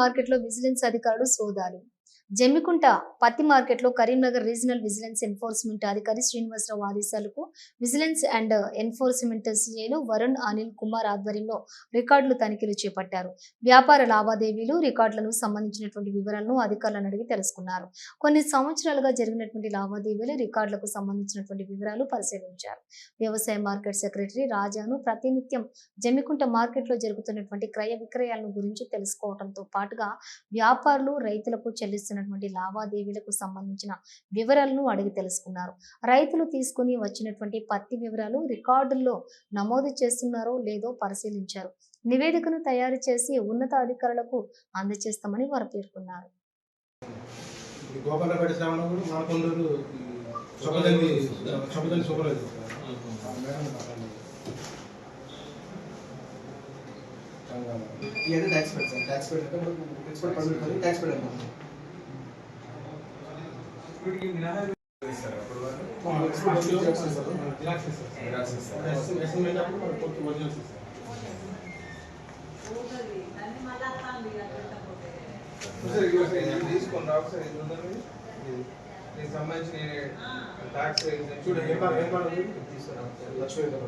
మార్కెట్లో విజిలెన్స్ అధికారులు సోదాలు. జమ్మికుంట పత్తి మార్కెట్లో కరీంనగర్ రీజనల్ విజిలెన్స్ ఎన్ఫోర్స్మెంట్ అధికారి శ్రీనివాసరావు ఆదేశాలకు విజిలెన్స్ అండ్ ఎన్ఫోర్స్మెంట్ సిఐలు వరుణ్ అనిల్ కుమార్ ఆధ్వర్యంలో రికార్డులు తనిఖీలు చేపట్టారు. వ్యాపార లావాదేవీలు రికార్డులను సంబంధించినటువంటి వివరాలను అధికారులను అడిగి తెలుసుకున్నారు. కొన్ని సంవత్సరాలుగా జరిగినటువంటి లావాదేవీలు రికార్డులకు సంబంధించినటువంటి వివరాలు పరిశీలించారు. వ్యవసాయ మార్కెట్ సెక్రటరీ రాజాను ప్రతినిత్యం జమ్మికుంట మార్కెట్లో జరుగుతున్నటువంటి క్రయ విక్రయాలను గురించి తెలుసుకోవడంతో పాటుగా వ్యాపారులు రైతులకు చెల్లిస్తున్న చెల్లిస్తున్నటువంటి లావాదేవీలకు సంబంధించిన వివరాలను అడిగి తెలుసుకున్నారు. రైతులు తీసుకుని వచ్చినటువంటి పత్తి వివరాలు రికార్డుల్లో నమోదు చేస్తున్నారో లేదో పరిశీలించారు. నివేదికను తయారు చేసి ఉన్నత అధికారులకు అందజేస్తామని వారు పేర్కొన్నారు. ఇవన్నీ ట్యాక్స్ పెడ్ సార్ ట్యాక్స్ పెడ్ అంటే మనకు ఎక్స్పర్ట్ పడుతుంది ట్యాక్స్ పెడ్ అన్నమాట ఎస్ఎంఎల్ అప్పుడు మనకు పూర్తి ఒరిజినల్స్ ఇస్తారు ఒకసారి ఇవి ఒకసారి ఇది తీసుకోండి ఒకసారి ఇది ఉందండి ఇది. దీనికి సంబంధించిన ట్యాక్స్ చూడండి ఏం కాదు ఏం కాదు తీసుకురా లక్ష్మీ గారు